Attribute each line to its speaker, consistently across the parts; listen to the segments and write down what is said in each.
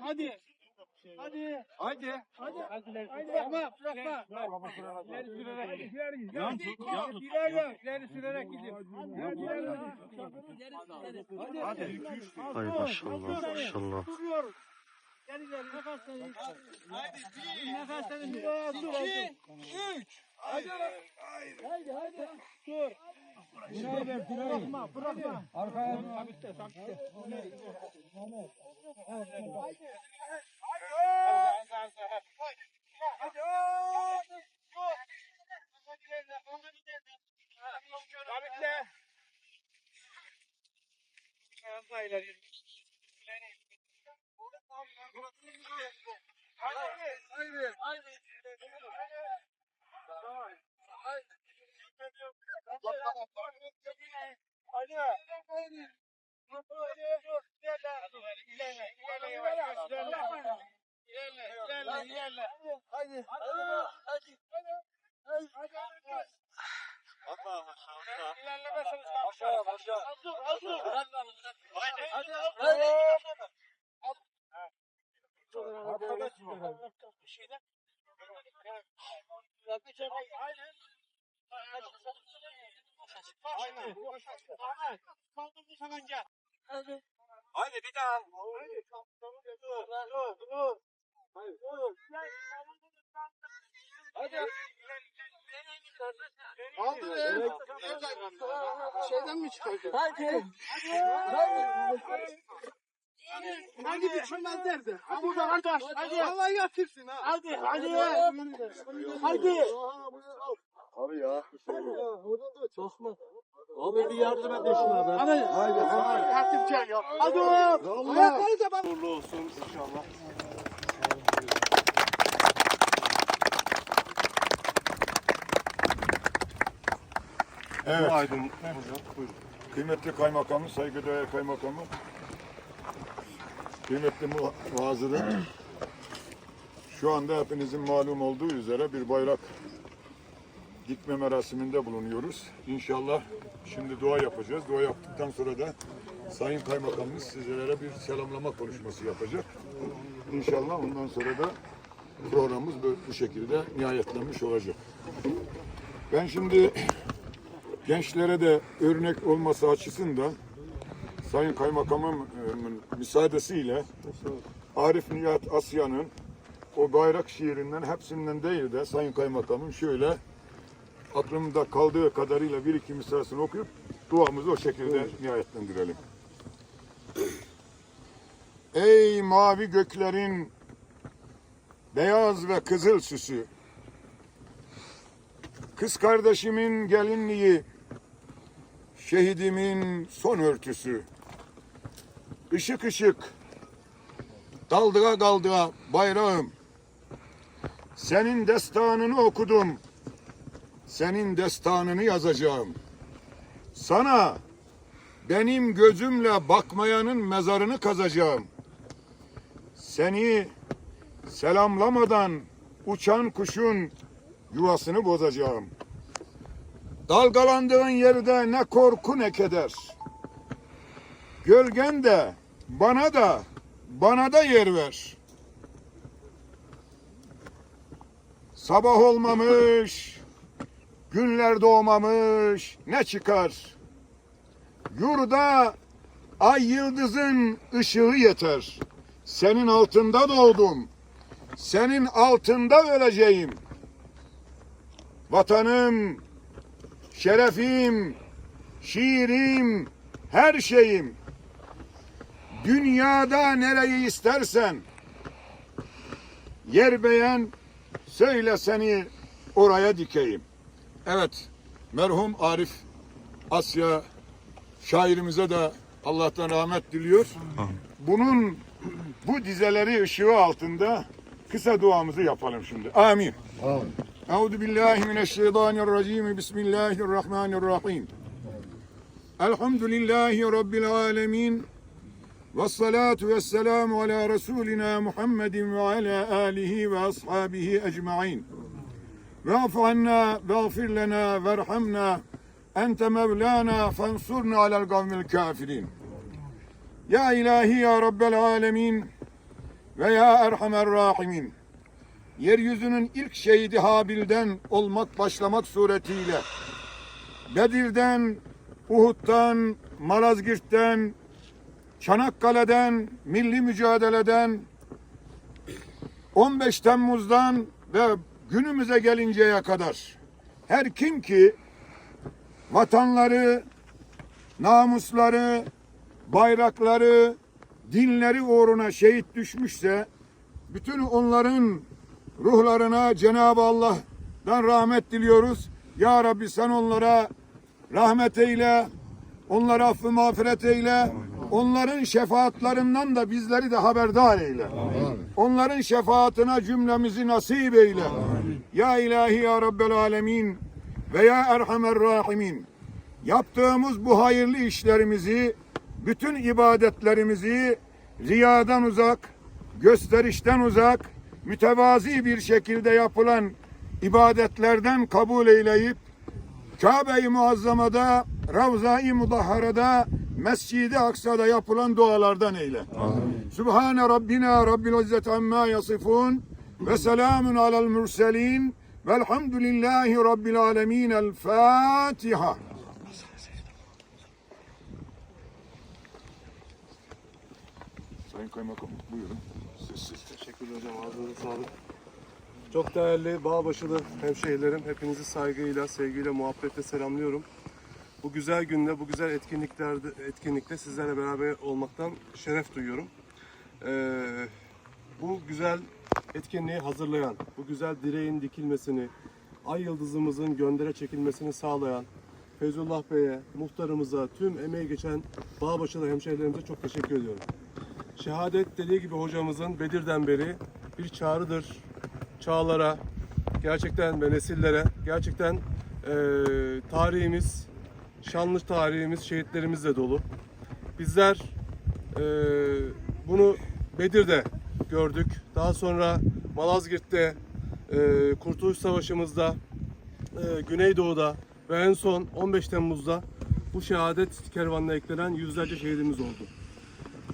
Speaker 1: Hadi. Hadi.
Speaker 2: Haydi.
Speaker 1: Hadi. Hadi. Bırakma. Bırakma. İleri sürerek. Yan tut. İleri. İleri sürerek gidiyor. Hadi. Hadi.
Speaker 3: Ay maşallah maşallah.
Speaker 1: Duruyoruz. Gel ileri. Nefeslenin. Haydi. Nefeslenin. İki. Üç. Haydi. Haydi. Haydi. Dur. Bırakma. Bırakma.
Speaker 2: Arkaya.
Speaker 1: Sabitle. Sabitle. Sabitle. Aynen. Aşağı. Haydi bir daha. Hadi. Aldı. Şeyden mi çıkardın? Hadi. Hadi biçilmez derdi. Ha burada kardeş. Hadi. Allah yatırsın ha. Hadi. Hadi. Hadi.
Speaker 2: Abi ya.
Speaker 4: Abi bir yardım et şuna be.
Speaker 1: Hadi.
Speaker 2: Haydi. Haydi.
Speaker 1: Tertipçe ya. Hadi.
Speaker 2: Allah.
Speaker 1: Ayakları da bak.
Speaker 2: Uğurlu olsun inşallah.
Speaker 5: Evet.
Speaker 2: Aydın hocam. Buyurun.
Speaker 5: Kıymetli kaymakamı, saygıdeğer kaymakamı, kıymetli mu- muhazırın, şu anda hepinizin malum olduğu üzere bir bayrak dikme merasiminde bulunuyoruz. İnşallah şimdi dua yapacağız. Dua yaptıktan sonra da Sayın Kaymakamımız sizlere bir selamlama konuşması yapacak. İnşallah ondan sonra da programımız böyle bu şekilde nihayetlenmiş olacak. Ben şimdi gençlere de örnek olması açısından Sayın Kaymakamım e, müsaadesiyle Arif Nihat Asya'nın o bayrak şiirinden hepsinden değil de Sayın Kaymakamım şöyle aklımda kaldığı kadarıyla bir iki mısrasını okuyup duamızı o şekilde nihayetlendirelim. Ey mavi göklerin beyaz ve kızıl süsü Kız kardeşimin gelinliği Şehidimin son örtüsü. Işık ışık. Daldığa daldığa bayrağım. Senin destanını okudum. Senin destanını yazacağım. Sana benim gözümle bakmayanın mezarını kazacağım. Seni selamlamadan uçan kuşun yuvasını bozacağım. Dalgalandığın yerde ne korku ne keder. Gölgen de bana da bana da yer ver. Sabah olmamış, günler doğmamış ne çıkar? Yurda ay yıldızın ışığı yeter. Senin altında doğdum. Senin altında öleceğim. Vatanım, şerefim, şiirim, her şeyim. Dünyada nereyi istersen yer beğen söyle seni oraya dikeyim. Evet merhum Arif Asya şairimize de Allah'tan rahmet diliyor. Bunun bu dizeleri ışığı altında kısa duamızı yapalım şimdi. Amin. Euzu billahi mineşşeytanirracim. Bismillahirrahmanirrahim. Elhamdülillahi rabbil alamin. Ve salatu ve selamu ala Resulina Muhammedin ve ala alihi ve ashabihi ecma'in. Ve'fu anna ve'gfir lena verhamna. Ente mevlana fansurna alel kavmil kafirin. Ya ilahi ya Rabbel alemin ve ya Erhamer Rahimin. Yeryüzünün ilk şehidi Habil'den olmak başlamak suretiyle Bedir'den, Uhud'dan, Malazgirt'ten, Çanakkale'den, milli mücadeleden, 15 Temmuz'dan ve günümüze gelinceye kadar her kim ki vatanları, namusları, bayrakları, dinleri uğruna şehit düşmüşse bütün onların ruhlarına Cenab-ı Allah'tan rahmet diliyoruz. Ya Rabbi sen onlara rahmet eyle, onlara affı mağfiret eyle, onların şefaatlerinden de bizleri de haberdar eyle. Onların şefaatine cümlemizi nasip eyle. Ya ilahi ya Rabbel alemin ve ya erhamer rahimin. Yaptığımız bu hayırlı işlerimizi, bütün ibadetlerimizi riyadan uzak, gösterişten uzak, mütevazi bir şekilde yapılan ibadetlerden kabul eyleyip Kabe-i Muazzama'da, Ravza-i Mudahhara'da, Mescid-i Aksa'da yapılan dualardan eyle. Sübhane Rabbina Rabbil İzzet amma yasifun ve selamun alel murselin velhamdülillahi Rabbil alemin. El Fatiha. Sayın Kaymakam buyurun. Siz, siz.
Speaker 2: Teşekkürler hocam. Ağzınıza sağlık. Çok değerli Bağbaşılı hemşehrilerim, hepinizi saygıyla, sevgiyle, muhabbetle selamlıyorum. Bu güzel günde, bu güzel etkinliklerde, etkinlikte sizlerle beraber olmaktan şeref duyuyorum. Ee, bu güzel etkinliği hazırlayan, bu güzel direğin dikilmesini, ay yıldızımızın göndere çekilmesini sağlayan Feyzullah Bey'e, muhtarımıza, tüm emeği geçen Bağbaşılı hemşehrilerimize çok teşekkür ediyorum. Şehadet dediği gibi hocamızın Bedir'den beri bir çağrıdır. Çağlara, gerçekten ve nesillere, gerçekten eee, tarihimiz, şanlı tarihimiz, şehitlerimizle dolu. Bizler eee, bunu Bedir'de gördük. Daha sonra Malazgirt'te, eee, Kurtuluş Savaşı'mızda, eee, Güneydoğu'da ve en son 15 Temmuz'da bu şehadet kervanına eklenen yüzlerce şehidimiz oldu.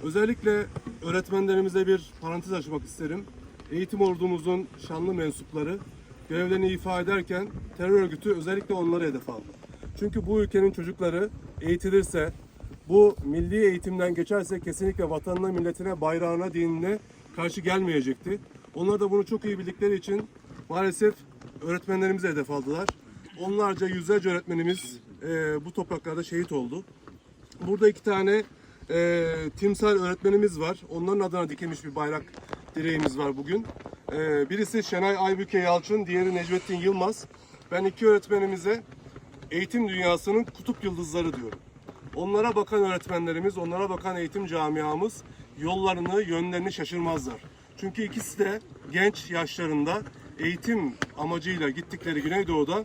Speaker 2: Özellikle öğretmenlerimize bir parantez açmak isterim. Eğitim ordumuzun şanlı mensupları görevlerini ifa ederken terör örgütü özellikle onları hedef aldı. Çünkü bu ülkenin çocukları eğitilirse, bu milli eğitimden geçerse kesinlikle vatanına, milletine, bayrağına, dinine karşı gelmeyecekti. Onlar da bunu çok iyi bildikleri için maalesef öğretmenlerimizi hedef aldılar. Onlarca yüzlerce öğretmenimiz eee, bu topraklarda şehit oldu. Burada iki tane e, timsal öğretmenimiz var. Onların adına dikilmiş bir bayrak direğimiz var bugün. E, birisi Şenay Aybüke Yalçın, diğeri Necmettin Yılmaz. Ben iki öğretmenimize eğitim dünyasının kutup yıldızları diyorum. Onlara bakan öğretmenlerimiz, onlara bakan eğitim camiamız yollarını, yönlerini şaşırmazlar. Çünkü ikisi de genç yaşlarında eğitim amacıyla gittikleri Güneydoğu'da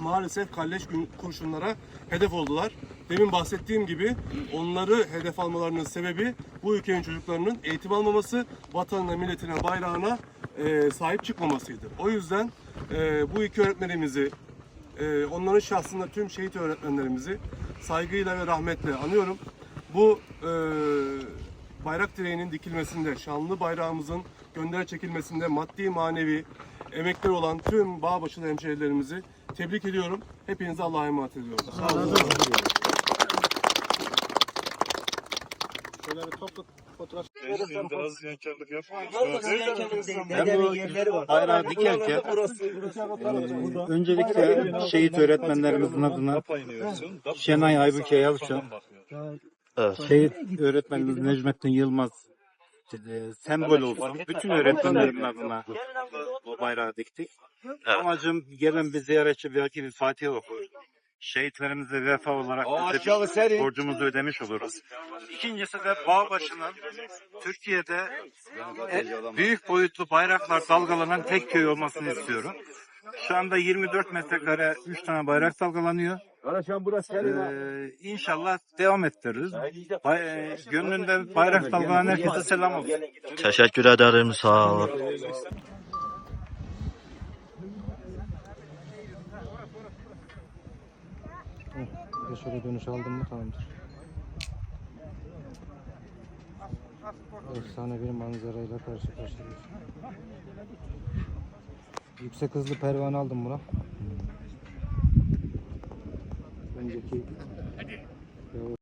Speaker 2: maalesef kalleş kurşunlara hedef oldular. Demin bahsettiğim gibi onları hedef almalarının sebebi bu ülkenin çocuklarının eğitim almaması, vatanına, milletine, bayrağına e, sahip çıkmamasıydı. O yüzden e, bu iki öğretmenimizi, e, onların şahsında tüm şehit öğretmenlerimizi saygıyla ve rahmetle anıyorum. Bu e, bayrak direğinin dikilmesinde, şanlı bayrağımızın göndere çekilmesinde maddi manevi emekler olan tüm Bağbaşılı hemşehrilerimizi tebrik ediyorum. Hepinize Allah'a emanet ediyorum. Sağ olun.
Speaker 4: Şöyle bir toplu fotoğraf.
Speaker 6: Ben bu bayrağı dikerken e, öncelikle şehit öğretmenlerimizin adına Şenay Aybüke Yalçın,
Speaker 3: Evet.
Speaker 6: şehit öğretmenimiz Necmettin Yılmaz e, sembol olsun. Bütün öğretmenlerin adına bu bayrağı diktik. Amacım gelen bir ziyaretçi belki bir Fatiha okur. Şehitlerimize vefa olarak borcumuzu ödemiş oluruz. İkincisi de Bağbaşı'nın Türkiye'de en büyük boyutlu bayraklar dalgalanan tek köy olmasını istiyorum. Şu anda 24 metrekare 3 tane bayrak dalgalanıyor. Ee, inşallah devam ettiririz. Bay, e, gönlünde bayrak dalgalanan herkese selam olsun.
Speaker 3: Teşekkür ederim. Sağ olun.
Speaker 4: Bir de şöyle dönüş aldım mı tamamdır.
Speaker 7: Efsane bir manzarayla karşı karşıyayız. Yüksek hızlı pervane aldım buna. Önceki